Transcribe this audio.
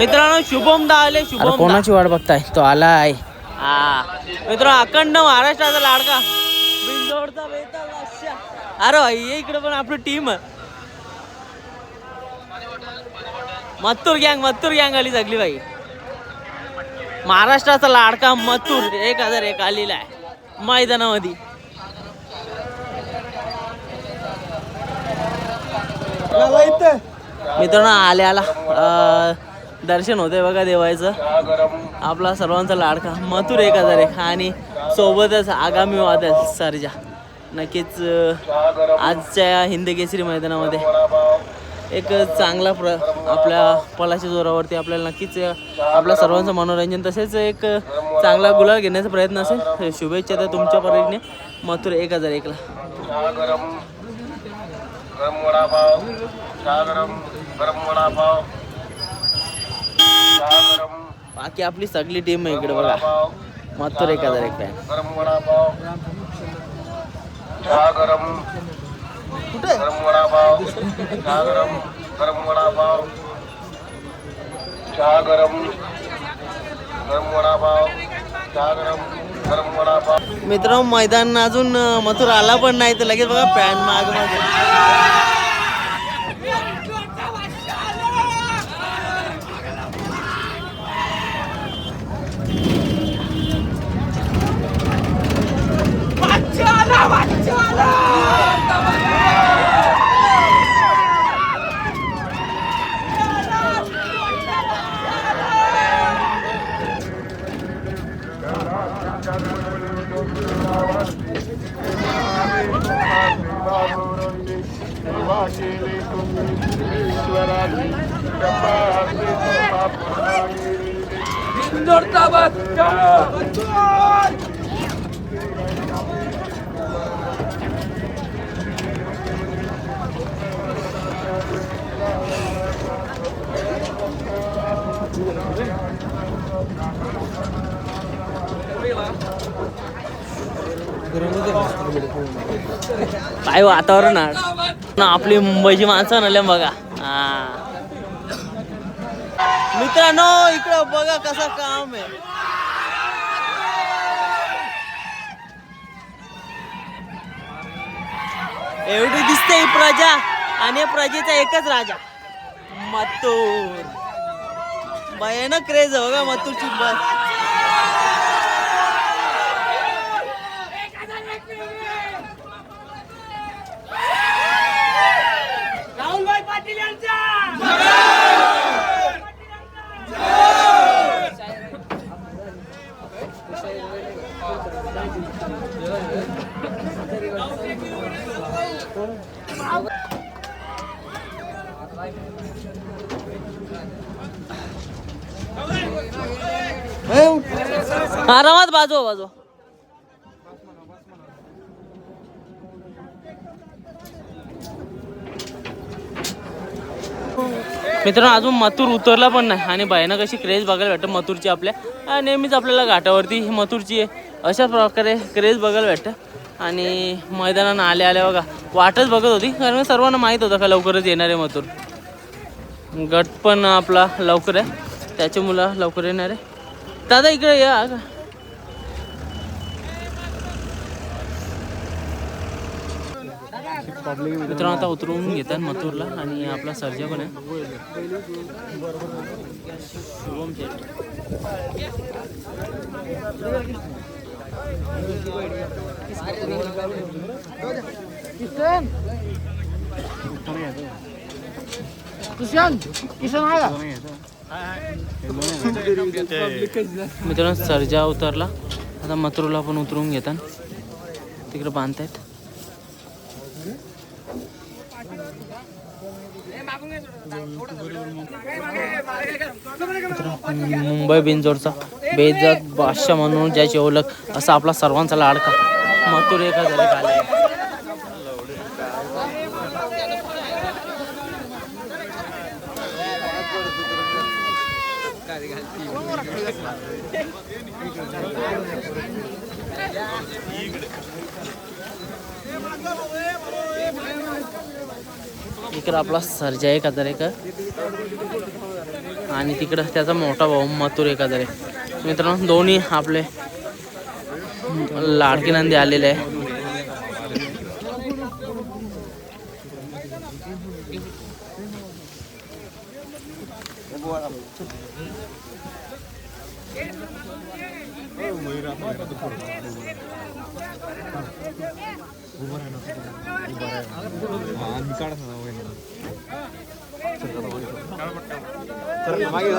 मित्रांनो शुभम दा आले अरे शुभम दा कोणाची वाट बघताय? तो आलाय. हा. मित्रांनो अखंड महाराष्ट्राचा लाडका. बिंदोडचा बेताल बादशाह. अरे भाई ये इकडे पण आपली टीम मत्तूर गँग मत्तूर गँग आली सगळी भाई. महाराष्ट्राचा लाडका मत्तूर. एक हजार एक आलेला आहे. मैदानामध्ये. मित्रांनो आले आला अं, दर्शन होते बघा देवायचं. आपला सर्वांचा लाडका. मथुर एक हजार एक आणि सोबतच आगामी वादळ सर्जा. नक्कीच आजच्या हिंद केसरी मैदानामध्ये एक चांगला प्र आपल्या पलाच्या जोरावरती आपल्याला नक्कीच आपल्या सर्वांचं मनोरंजन तसेच एक चांगला गुलाल घेण्याचा प्रयत्न असेल. शुभेच्छा तर तुमच्या परीने. मथुर एक हजार एकला गरम गरम वडापाव गरम गरम वडापाव बाकी आपली सगळी टीम आहे इकडे बघा. मथुर एक हजार एक वडापाव. चहा गरम. गरम वडापाव. चहा गरम. गरम वडापाव. चहा गरम. गरम वडापाव. चहा गरम. गरम वडापाव. मित्र मैदान अजून मथुर आला पण नाही तर लगेच बघा पॅन माग मागे জিন্দাবাদ काय वातावरण ना आपली मुंबईची माणसं नल्या बघा. हा. मित्रांनो इकडं बघा कसं काम आहे. एवढी दिसते ही प्रजा आणि प्रजेचा एकच राजा. मत्तूर. भयानक क्रेज आहे बघा मथुरची बस आरामात बाजू बाजू. मित्रांनो अजून मथुर उतरला पण नाही आणि भयानक कशी क्रेज बघायला भेटतं मथुरची आपल्या. नेहमीच आपल्याला घाटावरती ही मथुरची आहे. अशा प्रकारे क्रेज बघायला भेटतं. आणि मैदानानं आल्या आल्या बघा. वाटच बघत होती कारण सर्वांना माहीत होतं का लवकरच येणार आहे मथुर. गट पण आपला लवकर आहे. त्याच्या मुलं लवकर येणार आहे. दादा इकडे या. मित्रांनो आता उतरवून घेतात मथुरला आणि आपला सर्जा पण आहे. शुभम शेट मित्रांनो सर्जा उतरला. आता मत्रूला पण उतरून घेतात तिकडे बांधतायत. मुंबई बिनजोडचा बेजत बादशाह म्हणून ज्याची ओळख असा आपला सर्वांचा लाडका. मथुर एका झाले आले. इकडं आपला सर्जा एक हजार एक आणि तिकडं त्याचा मोठा भाऊ मथुर एखादा आहे मित्रांनो दोन्ही आपले लाडकी नंदी आलेले आहे. मागे